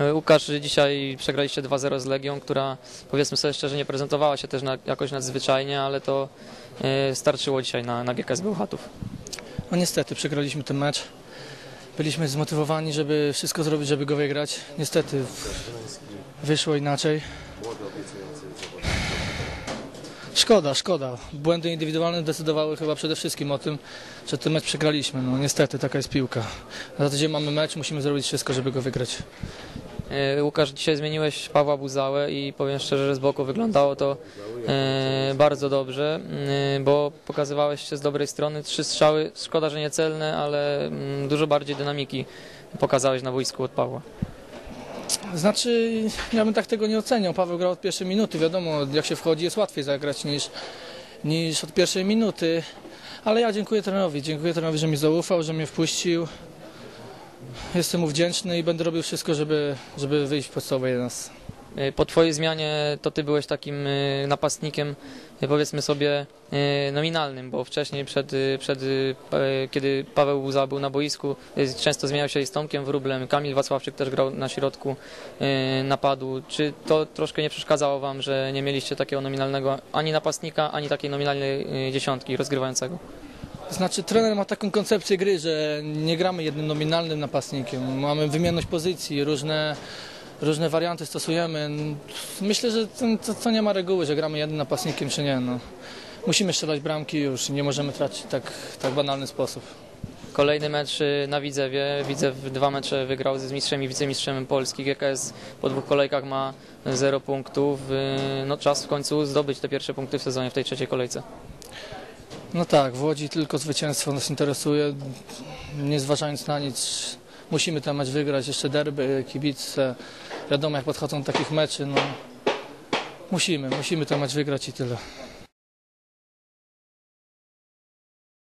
E, Łukasz, dzisiaj przegraliście 2-0 z Legią, która powiedzmy sobie szczerze nie prezentowała się też na, jakoś nadzwyczajnie, ale to e, starczyło dzisiaj na, na GKS Bełchatów. No niestety, przegraliśmy ten mecz. Byliśmy zmotywowani, żeby wszystko zrobić, żeby go wygrać. Niestety wyszło inaczej. Szkoda, szkoda. Błędy indywidualne decydowały chyba przede wszystkim o tym, że ten mecz przegraliśmy. No niestety, taka jest piłka. Za tydzień mamy mecz, musimy zrobić wszystko, żeby go wygrać. E, Łukasz, dzisiaj zmieniłeś Pawła Buzałę i powiem szczerze, że z boku wyglądało to e, bardzo dobrze, e, bo pokazywałeś się z dobrej strony. Trzy strzały, szkoda, że niecelne, ale mm, dużo bardziej dynamiki pokazałeś na boisku od Pawła. Znaczy, ja bym tak tego nie oceniał. Paweł grał od pierwszej minuty. Wiadomo, jak się wchodzi, jest łatwiej zagrać niż, niż od pierwszej minuty. Ale ja dziękuję trenerowi. Dziękuję trenerowi, że mi zaufał, że mnie wpuścił. Jestem mu wdzięczny i będę robił wszystko, żeby, żeby wyjść w podstawowej 11. E, Po Twojej zmianie to Ty byłeś takim e, napastnikiem, e, powiedzmy sobie, nominalnym, bo wcześniej, przed, przed, kiedy Paweł Buza był na boisku, często zmieniał się i z Tomkiem Wróblem, Kamil Wacławczyk też grał na środku napadu. Czy to troszkę nie przeszkadzało Wam, że nie mieliście takiego nominalnego ani napastnika, ani takiej nominalnej dziesiątki rozgrywającego? Znaczy, trener ma taką koncepcję gry, że nie gramy jednym nominalnym napastnikiem. Mamy wymienność pozycji, różne, różne warianty stosujemy. Myślę, że to, to, nie ma reguły, że gramy jednym napastnikiem czy nie. No. Musimy strzelać bramki już, nie możemy tracić tak, tak banalny sposób. Kolejny mecz y, na Widzewie. Widzew dwa mecze wygrał z mistrzem i wicemistrzem Polski. GKS po dwóch kolejkach ma 0 punktów. Y, No czas w końcu zdobyć te pierwsze punkty w sezonie w tej trzeciej kolejce. No tak, w Łodzi tylko zwycięstwo nas interesuje, nie zważając na nic. Musimy ten mecz wygrać, jeszcze derby, kibice. Wiadomo jak podchodzą do takich meczy, no musimy, musimy ten mecz wygrać i tyle.